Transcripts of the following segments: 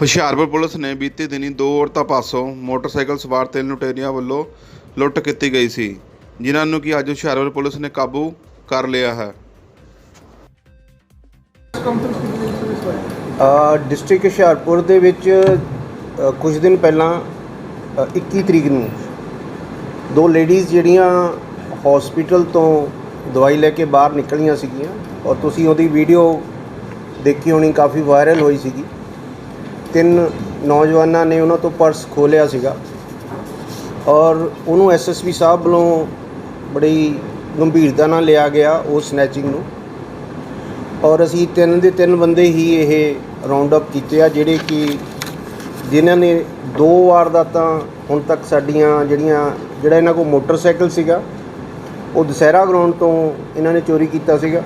Hoshiarpur police ਨੇ ਬੀਤੇ ਦਿਨੀ ਦੋ ਔਰਤਾਂ ਪਾਸੋਂ ਮੋਟਰਸਾਈਕਲ ਸਵਾਰ ਤਿੰਨ ਲੁਟੇਰਿਆਂ ਵੱਲੋਂ ਲੁੱਟ ਕੀਤੀ ਗਈ ਸੀ ਜਿਨ੍ਹਾਂ ਨੂੰ ਕਿ ਅੱਜ ਹੁਸ਼ਿਆਰਪੁਰ ਪੁਲਿਸ ਨੇ ਕਾਬੂ ਕਰ ਲਿਆ ਹੈ। ਡਿਸਟ੍ਰਿਕਟ ਹੁਸ਼ਿਆਰਪੁਰ ਦੇ ਵਿੱਚ ਅ, ਕੁਝ ਦਿਨ ਪਹਿਲਾਂ ਅ, 21 ਤਰੀਕ ਨੂੰ ਦੋ ਲੇਡੀਜ਼ ਜਿਹੜੀਆਂ ਹਸਪੀਟਲ ਤੋਂ ਦਵਾਈ ਲੈ ਕੇ ਬਾਹਰ ਨਿਕਲੀਆਂ ਸੀਗੀਆਂ ਔਰ ਤੁਸੀਂ ਉਹਦੀ ਵੀਡੀਓ ਦੇਖੀ ਹੋਣੀ ਕਾਫੀ ਵਾਇਰਲ ਹੋਈ ਸੀਗੀ। ਤਿੰਨ ਨੌਜਵਾਨਾਂ ਨੇ ਉਹਨਾਂ ਤੋਂ ਪਰਸ ਖੋਲਿਆ ਸੀਗਾ ਔਰ ਉਹਨੂੰ ਐਸਐਸਪੀ ਸਾਹਿਬ ਵੱਲੋਂ ਬੜੀ ਗੰਭੀਰਤਾ ਨਾਲ ਲਿਆ ਗਿਆ ਉਹ ਸਨੈਚਿੰਗ ਨੂੰ। ਔਰ ਅਸੀਂ ਤਿੰਨ ਦੇ ਤਿੰਨ ਬੰਦੇ ਹੀ ਇਹ ਰਾਉਂਡ ਅਪ ਕੀਤੇ ਆ, ਜਿਹੜੇ ਕਿ ਜਿਨ੍ਹਾਂ ਨੇ ਦੋ ਵਾਰਦਾਤਾਂ ਹੁਣ ਤੱਕ ਸਾਡੀਆਂ ਜਿਹੜੀਆਂ, ਜਿਹੜਾ ਇਹਨਾਂ ਕੋਲ ਮੋਟਰਸਾਈਕਲ ਸੀਗਾ, ਉਹ ਦੁਸਹਿਰਾ ਗਰਾਊਂਡ ਤੋਂ ਇਹਨਾਂ ਨੇ ਚੋਰੀ ਕੀਤਾ ਸੀਗਾ।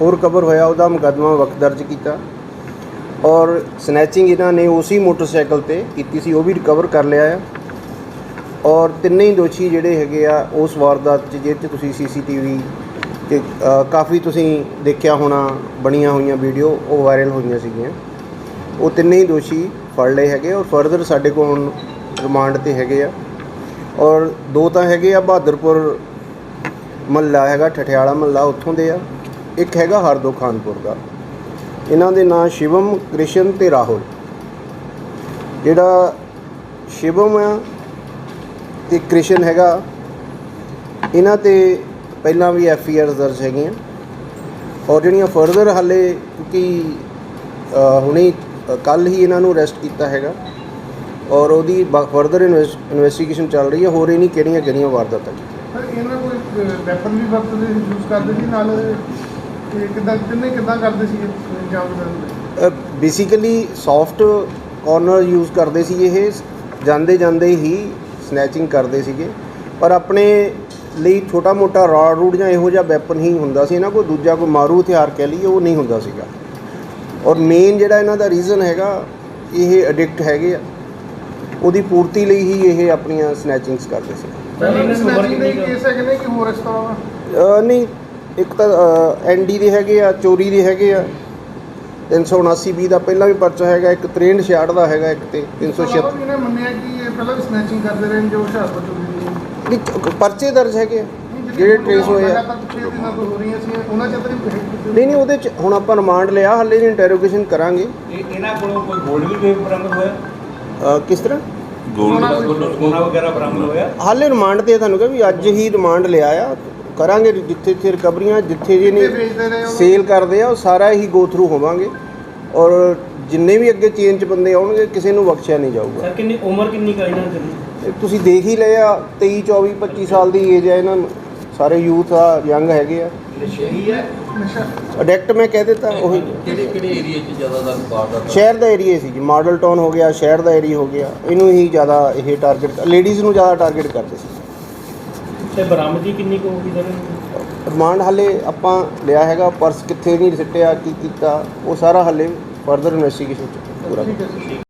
ਹੋਰ ਕਵਰ ਹੋਇਆ, ਉਹਦਾ ਮੁਕੱਦਮਾ ਵਕਤ ਦਰਜ ਕੀਤਾ। ਔਰ ਸਨੈਚਿੰਗ ਇਹਨਾਂ ਨੇ ਉਸੇ ਮੋਟਰਸਾਈਕਲ ਤੇ ਕੀਤੀ ਸੀ ਉਹ ਵੀ ਰਿਕਵਰ ਕਰ ਲਿਆ ਆ। ਔਰ ਤਿੰਨੇ ਹੀ ਦੋਸ਼ੀ ਜਿਹੜੇ ਹੈਗੇ ਆ ਉਸ ਵਾਰਦਾਤ 'ਚ ਜਿਹਦੇ 'ਚ ਤੁਸੀਂ ਸੀਸੀਟੀਵੀ ਤੇ ਅ, ਕਾਫੀ ਤੁਸੀਂ ਦੇਖਿਆ ਹੋਣਾ ਬਣੀਆਂ ਹੋਈਆਂ ਵੀਡੀਓ ਉਹ ਵਾਇਰਲ ਹੋਈਆਂ ਸੀਗੀਆਂ। ਉਹ ਤਿੰਨੇ ਹੀ ਦੋਸ਼ੀ ਫੜ ਲਏ ਹੈਗੇ ਔਰ ਫਰਦਰ ਸਾਡੇ ਕੋਲ ਹੁਣ ਰਿਮਾਂਡ ਤੇ ਹੈਗੇ ਆ। ਔਰ ਦੋ ਤਾਂ ਹੈਗੇ ਆ ਬਹਾਦਰਪੁਰ ਮਹੱਲਾ ਹੈਗਾ ਠਠਿਆਲਾ ਮਹੱਲਾ ਉੱਥੋਂ ਦੇ ਆ। ਇੱਕ ਹੈਗਾ ਹਰਦੋ ਖਾਨਪੁਰ ਦਾ। ਇਹਨਾਂ ਦੇ ਨਾਂ ਸ਼ਿਵਮ, ਕ੍ਰਿਸ਼ਨ ਤੇ ਰਾਹੁਲ। ਜਿਹੜਾ ਸ਼ਿਵਮ ਆ ਤੇ ਕ੍ਰਿਸ਼ਨ ਹੈਗਾ, ਇਹਨਾਂ ਤੇ ਪਹਿਲਾਂ ਵੀ ਐਫ ਆਈ ਆਰ ਦਰਜ ਹੈਗੀਆਂ। ਔਰ ਜਿਹੜੀਆਂ ਫਰਦਰ ਹਾਲੇ ਕਿਉਂਕਿ ਹੁਣੇ ਕੱਲ ਹੀ ਇਹਨਾਂ ਨੂੰ ਅਰੈਸਟ ਕੀਤਾ ਹੈਗਾ। ਔਰ ਉਹਦੀ ਫਰਦਰ ਇਨਵੈਸਟੀਗੇਸ਼ਨ ਚੱਲ ਰਹੀ ਹੈ, ਹੋਰ ਇਹ ਨਹੀਂ ਕਿਹੜੀਆਂ ਕਿਹੜੀਆਂ ਵਾਰਦਾਤਾਂ ਕੀਤੀਆਂ। ਸਰ, ਇਹਨਾਂ ਕੋਈ ਵੈਪਨ ਵੀ ਵਰਤਦੇ ਯੂਜ਼ ਕਰਦੇ ਸੀ, ਨਾਲ ਕਿੱਦਾਂ ਕਿੰਨੇ ਕਿੱਦਾਂ ਕਰਦੇ ਸੀ ਇੰਜਾਮ ਦਿੰਦੇ ਬੇਸਿਕਲੀ ਸੌਫਟ ਕਾਰਨਰ ਯੂਜ਼ ਕਰਦੇ ਸੀ ਇਹ। ਜਾਂਦੇ ਜਾਂਦੇ ਹੀ ਸਨੈਚਿੰਗ ਕਰਦੇ ਸੀਗੇ। ਪਰ ਆਪਣੇ ਲਈ ਛੋਟਾ ਮੋਟਾ ਰਾਡ ਰੂਡ ਜਾਂ ਇਹੋ ਜਿਹਾ ਵੈਪਨ ਹੀ ਹੁੰਦਾ ਸੀ ਇਹਨਾਂ ਕੋਈ ਦੂਜਾ ਕੋਈ ਮਾਰੂ ਹਥਿਆਰ ਕਹਿ ਲਈਏ ਉਹ ਨਹੀਂ ਹੁੰਦਾ ਸੀਗਾ। ਔਰ ਮੇਨ ਜਿਹੜਾ ਇਹਨਾਂ ਦਾ ਰੀਜ਼ਨ ਹੈਗਾ ਇਹ ਐਡਿਕਟ ਹੈਗੇ ਆ। ਉਹਦੀ ਪੂਰਤੀ ਲਈ ਹੀ ਇਹ ਆਪਣੀਆਂ ਸਨੈਚਿੰਗਸ ਕਰਦੇ ਸੀ। ਪਹਿਲਾਂ ਵੀ snatching ਦੇ ਕੇਸ ਹੈਗੇ ਨੇ ਕਿ ਹੋਰ ਇਸ ਤਰ੍ਹਾਂ? ਅ, ਨਹੀਂ ਇੱਕ ਤਾਂ ਐਨਡੀ ਦੇ ਹੈਗੇ ਆ ਚੋਰੀ ਦੇ ਹੈਗੇ ਆ। 379 ਬੀ ਦਾ ਪਹਿਲਾਂ ਵੀ ਪਰਚਾ ਹੈਗਾ ਇੱਕ 63 66 ਦਾ ਹੈਗਾ ਇੱਕ ਤੇ 376 ਵੀ ਇਹਨੇ ਮੰਨਿਆ ਕਿ ਇਹ ਪਹਿਲਾਂ ਵੀ ਸਨੈਚਿੰਗ ਕਰਦੇ ਰਹੇ ਨੇ ਜੋ ਹੁਸ਼ਿਆਰਪੁਰ ਚੋਰੀ ਦੀ ਨਹੀਂ ਚ- ਪਰਚੇ ਦਰਜ ਹੈਗੇ ਆ। ਜਿਹੜੇ ਟ੍ਰੇਸ ਹੋਏ ਆ। ਤਾਂ ਤੋਂ ਤਾਂ ਨਹੀਂ ਨਹੀਂ ਉਹਦੇ ਚ ਹੁਣ ਆਪਾਂ ਰਿਮਾਂਡ ਲਿਆ ਹਾਲੇ ਦੀ ਇੰਟਰੋਗੇਸ਼ਨ ਕਰਾਂਗੇ। ਇਹ ਇਹਨਾਂ ਕੋਲੋਂ ਕੋਈ ਗੋਲਡ ਵੀ ਕੋਈ ਬਰਾਮਦ ਹੋਇਆ? ਕਿਸ ਤਰ੍ਹਾਂ? ਗੋਲਡ ਸੋਨਾ ਵਗੈਰਾ ਬਰਾਮਦ ਹੋਇਆ? ਹਾਲੇ ਰਿਮਾਂਡ ਤੇ ਤੁਹਾਨੂੰ ਕਿਹਾ ਵੀ ਅੱਜ ਹੀ ਰਿਮਾਂਡ ਲਿਆ ਆ। ਕਰਾਂਗੇ ਜਿੱਥੇ ਜਿੱਥੇ ਰਿਕਵਰੀਆਂ ਜਿੱਥੇ ਰਹੇ ਉਹ ਸੇਲ ਕਰਦੇ ਆ ਉਹ ਸਾਰਾ ਹੀ ਗੋ ਥਰੂ ਹੋਵਾਂਗੇ। ਔਰ ਜਿੰਨੇ ਵੀ ਅੱਗੇ ਚੇਨ ਚ ਬੰਦੇ ਆਉਣਗੇ ਕਿਸੇ ਨੂੰ ਬਖਸ਼ਿਆ ਨਹੀਂ ਜਾਊਗਾ। ਸਰ ਕਿੰਨੀ ਉਮਰ ਕਿੰਨੀ ਕੁ ਇਹਨਾਂ ਦੀ ਤੁਸੀਂ ਦੇਖ ਹੀ ਲਏ ਆ 23 24 25 ਸਾਲ ਦੀ ਏਜ ਹੈ ਇਹਨਾਂ ਨੂੰ। ਸਾਰੇ ਯੂਥ ਆ ਯੰਗ ਹੈਗੇ ਆ। ਨਸ਼ੇਹੀ ਹੈ ਨਸ਼ਾ। ਅਡੈਕਟ ਮੈਂ ਕਹਿ ਦਿੱਤਾ ਉਹੀ। ਕਿਹੜੇ ਕਿਹੜੇ ਏਰੀਆ 'ਚ ਜ਼ਿਆਦਾਤਰ ਵਾਰਦਾਤ ਸ਼ਹਿਰ ਦਾ ਏਰੀਆ ਸੀ ਜੀ ਮਾਡਲ ਟਾਊਨ ਹੋ ਗਿਆ ਸ਼ਹਿਰ ਦਾ ਏਰੀਆ ਹੋ ਗਿਆ। ਇਹਨੂੰ ਹੀ ਜ਼ਿਆਦਾ ਇਹ ਟਾਰਗੇਟ ਲੇਡੀਜ਼ ਨੂੰ ਜ਼ਿਆਦਾ ਟਾਰਗੇਟ ਕਰਦੇ ਸੀ। ਤੇ ਬਰਾਮਦੀ ਕਿੰਨੀ ਕੁ ਹੋਊਗੀ ਸਰ? ਰਿਮਾਂਡ ਹਾਲੇ ਆਪਾਂ ਲਿਆ ਹੈਗਾ ਪਰਸ ਕਿੱਥੇ ਨਹੀਂ ਸਿੱਟਿਆ ਕੀ ਕੀਤਾ ਉਹ ਸਾਰਾ ਹਾਲੇ ਫਰਦਰ ਇਨਵੈਸਟੀਗੇਸ਼ਨ ਚ ਪੂਰਾ।